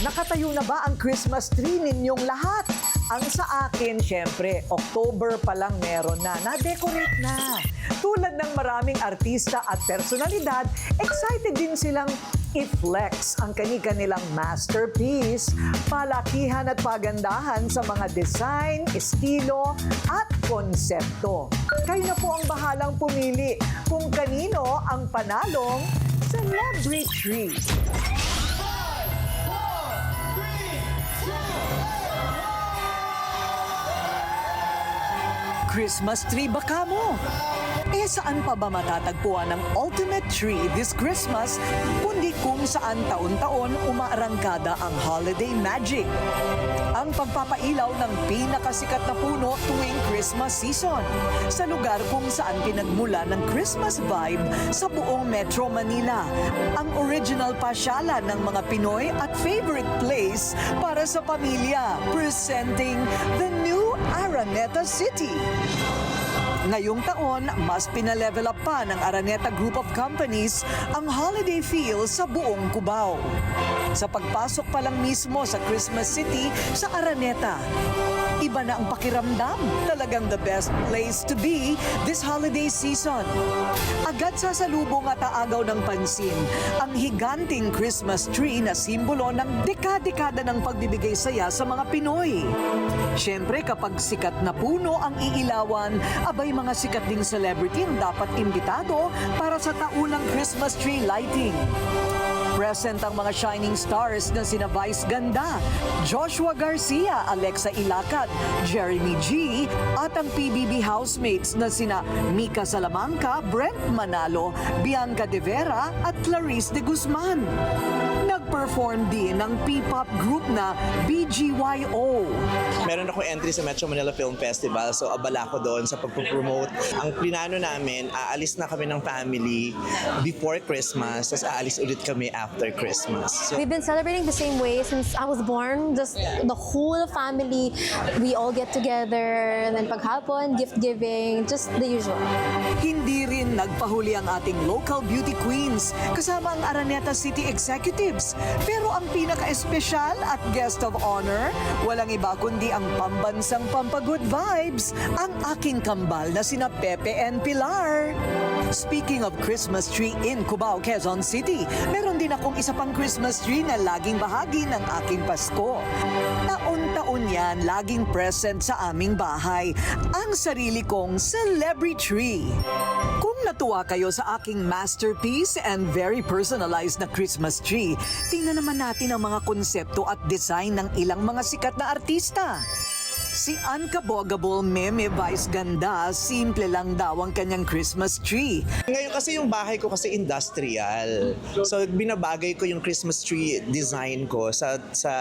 Nakatayo na ba ang Christmas tree ninyong lahat? Ang sa akin, syempre, October pa lang meron na. Na-decorate na. Tulad ng maraming artista at personalidad, excited din silang i-flex ang kani-kanilang masterpiece, palakihan at pagandahan sa mga design, estilo at konsepto. Kayo na po ang bahalang pumili kung kanino ang panalong Celebrity Christmas tree ba ka mo? Eh saan pa ba matatagpuan ang ultimate tree this Christmas kundi kung saan taon-taon umaarangkada ang holiday magic? Ang pagpapailaw ng pinakasikat na puno tuwing Christmas season sa lugar kung saan pinagmula ng Christmas vibe sa buong Metro Manila. Ang original pasyala ng mga Pinoy at favorite place para sa pamilya presenting the new Araneta City. Ngayong taon, mas pinalevel up pa ng Araneta Group of Companies ang holiday feel sa buong Cubao. Sa pagpasok pa lang mismo sa Christmas City sa Araneta, iba na ang pakiramdam. Talagang the best place to be this holiday season. Agad sasalubong at aagaw ng pansin ang higanting Christmas tree na simbolo ng dekada-dekada ng pagbibigay saya sa mga Pinoy. Siyempre kapag sikat na puno ang iilawan, abay mga sikat ding celebrity ang dapat imbitado para sa taunang Christmas tree lighting. Present ang mga shining stars na sina Vice Ganda, Joshua Garcia, Alexa Ilacad, Jeremy G, at ang PBB housemates na sina Mika Salamanca, Brent Manalo, Bianca De Vera at Clarice De Guzman. Nag-perform din ng P-pop group na BGYO. Meron ako entry sa Metro Manila Film Festival, so abala ko doon sa pagpo-promote. Ang plinano namin, aalis na kami ng family before Christmas, tapos aalis ulit kami after Christmas. So, We've been celebrating the same way since I was born. Just the whole family, we all get together. And then paghapon, gift giving, just the usual. Hindi rin nagpahuli ang ating local beauty queens kasama ang Araneta City Executives. Pero ang pinaka-espesyal at guest of honor, walang iba kundi ang pambansang pampagood vibes, ang aking kambal na sina Pepe and Pilar. Speaking of Christmas tree in Cubao, Quezon City, meron din akong isa pang Christmas tree na laging bahagi ng aking Pasko. Taon-taon yan, laging present sa aming bahay, ang sarili kong celebrity tree. Natuwa kayo sa aking masterpiece and very personalized na Christmas tree, tingnan naman natin ang mga konsepto at design ng ilang mga sikat na artista. Si Uncabogable Meme Vice Ganda, simple lang daw ang kanyang Christmas tree. ngayon kasi yung bahay ko kasi industrial. So binabagay ko yung Christmas tree design ko sa sa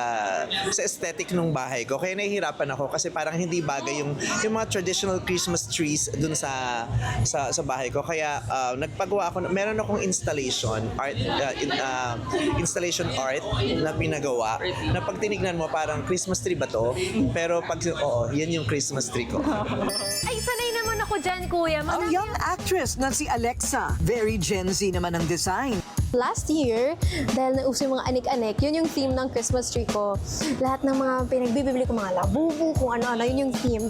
sa aesthetic ng bahay ko. Kaya nahihirapan ako kasi parang hindi bagay yung yung mga traditional Christmas trees dun sa sa sa bahay ko. Kaya uh, nagpagawa ako meron akong installation art uh, in- uh, installation art na pinagawa na pag tinignan mo parang Christmas tree ba to? Pero pag oo, yan yung Christmas tree ko. Ay, sanay naman ako dyan, kuya. Ang young actress na si Alexa, very Gen Z naman ang design. Last year, dahil nauso yung mga anik-anik, yun yung theme ng Christmas tree ko. Lahat ng mga pinagbibili ko, mga labubu, kung ano-ano, yun yung theme.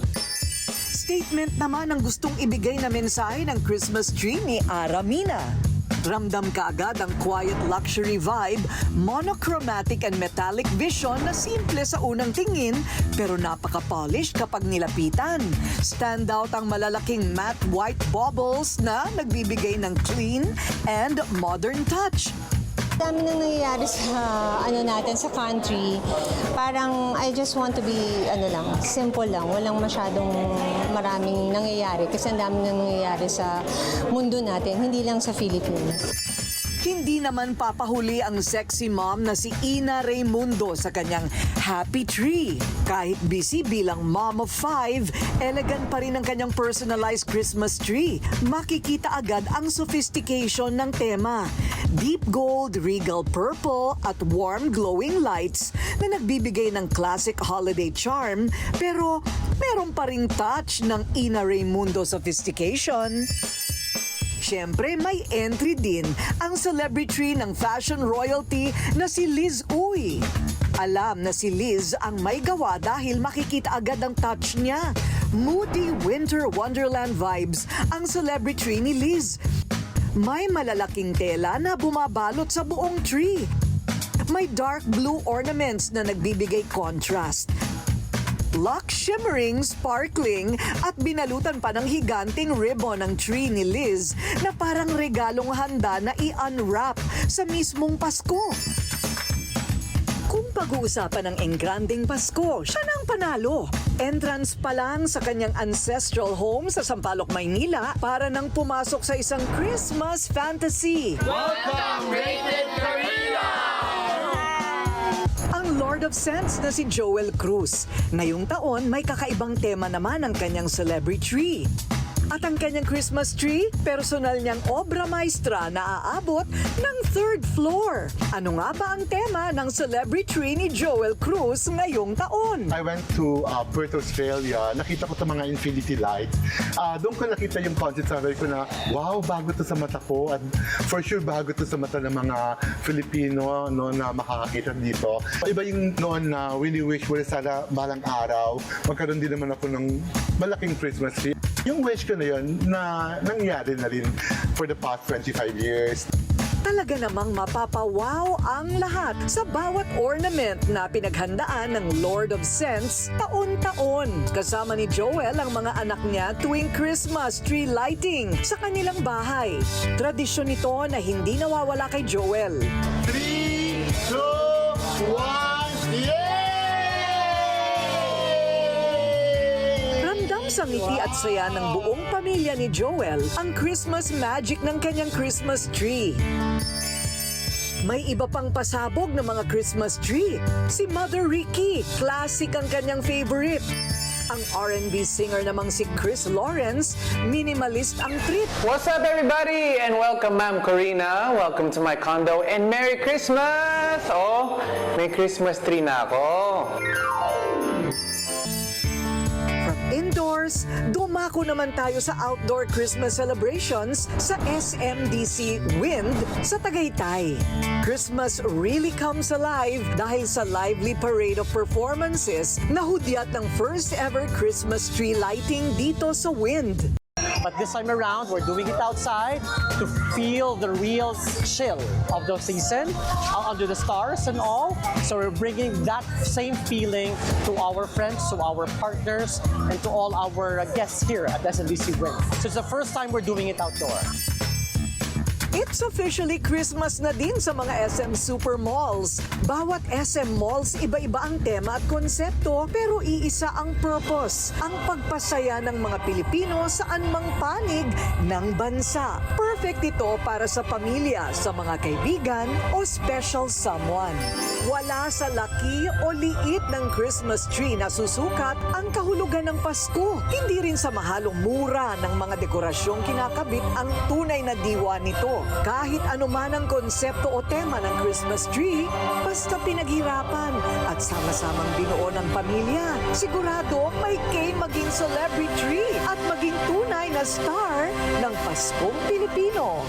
Statement naman ang gustong ibigay na mensahe ng Christmas tree ni Aramina. Ramdam ka agad ang quiet luxury vibe, monochromatic and metallic vision na simple sa unang tingin pero napaka-polished kapag nilapitan. Stand out ang malalaking matte white baubles na nagbibigay ng clean and modern touch. Dami nang nangyayari sa ano natin sa country. Parang I just want to be ano lang, simple lang, walang masyadong maraming nangyayari kasi ang dami nang nangyayari sa mundo natin, hindi lang sa Philippines. Hindi naman papahuli ang sexy mom na si Ina Raimundo sa kanyang Happy Tree. Kahit busy bilang mom of five, elegant pa rin ang kanyang personalized Christmas tree. Makikita agad ang sophistication ng tema. Deep gold, regal purple at warm glowing lights na nagbibigay ng classic holiday charm pero meron pa ring touch ng Ina Raimundo sophistication. Siyempre, may entry din ang celebrity ng fashion royalty na si Liz Uy. Alam na si Liz ang may gawa dahil makikita agad ang touch niya. Moody winter wonderland vibes ang celebrity ni Liz. May malalaking tela na bumabalot sa buong tree. May dark blue ornaments na nagbibigay contrast. Luck shimmering, sparkling at binalutan pa ng higanting ribbon ang tree ni Liz na parang regalong handa na i-unwrap sa mismong Pasko. Kung pag-uusapan ng Engranding Pasko, siya na ang panalo. Entrance pa lang sa kanyang ancestral home sa Sampaloc, Maynila para nang pumasok sa isang Christmas fantasy. ang Lord of Sense na si Joel Cruz. Ngayong taon, may kakaibang tema naman ang kanyang celebrity tree. At ang kanyang Christmas tree, personal niyang obra maestra na aabot ng third floor. Ano nga ba ang tema ng celebrity tree ni Joel Cruz ngayong taon? I went to uh, Perth, Australia. Nakita ko itong mga infinity lights. Uh, doon ko nakita yung concept. Sabi ko na, wow, bago to sa mata ko. At for sure, bago to sa mata ng mga Filipino no, na makakakita dito. Iba yung noon na really wish ko na sana balang araw, magkaroon din naman ako ng malaking Christmas tree. Yung wish ko na yun, na nangyari na rin for the past 25 years. Talaga namang mapapawaw ang lahat sa bawat ornament na pinaghandaan ng Lord of Sense taon-taon. Kasama ni Joel ang mga anak niya tuwing Christmas tree lighting sa kanilang bahay. Tradisyon ito na hindi nawawala kay Joel. 3, 2, 1, sa ngiti at saya ng buong pamilya ni Joel ang Christmas magic ng kanyang Christmas tree. May iba pang pasabog ng mga Christmas tree. Si Mother Ricky, classic ang kanyang favorite. Ang R&B singer namang si Chris Lawrence, minimalist ang trip. What's up, everybody? And welcome, Ma'am Corina. Welcome to my condo. And Merry Christmas! Oh, may Christmas tree na ako. Indoors, dumako naman tayo sa outdoor Christmas celebrations sa SMDC Wind sa Tagaytay. Christmas really comes alive dahil sa lively parade of performances na hudyat ng first ever Christmas tree lighting dito sa Wind. But this time around, we're doing it outside to feel the real chill of the season uh, under the stars and all. So we're bringing that same feeling to our friends, to our partners, and to all our uh, guests here at SNDC Win. So it's the first time we're doing it outdoor. It's officially Christmas na din sa mga SM Super Malls. Bawat SM Malls, iba-iba ang tema at konsepto, pero iisa ang purpose, ang pagpasaya ng mga Pilipino sa anumang panig ng bansa. Perfect ito para sa pamilya, sa mga kaibigan o special someone. Wala sa laki o liit ng Christmas tree na susukat ang kahulugan ng Pasko. Hindi rin sa mahalong mura ng mga dekorasyong kinakabit ang tunay na diwa nito. Kahit anuman ang konsepto o tema ng Christmas tree, basta pinaghirapan at sama-samang binuo ng pamilya. Sigurado may kay maging celebrity tree at maging tunay na star ng Paskong Pilipino.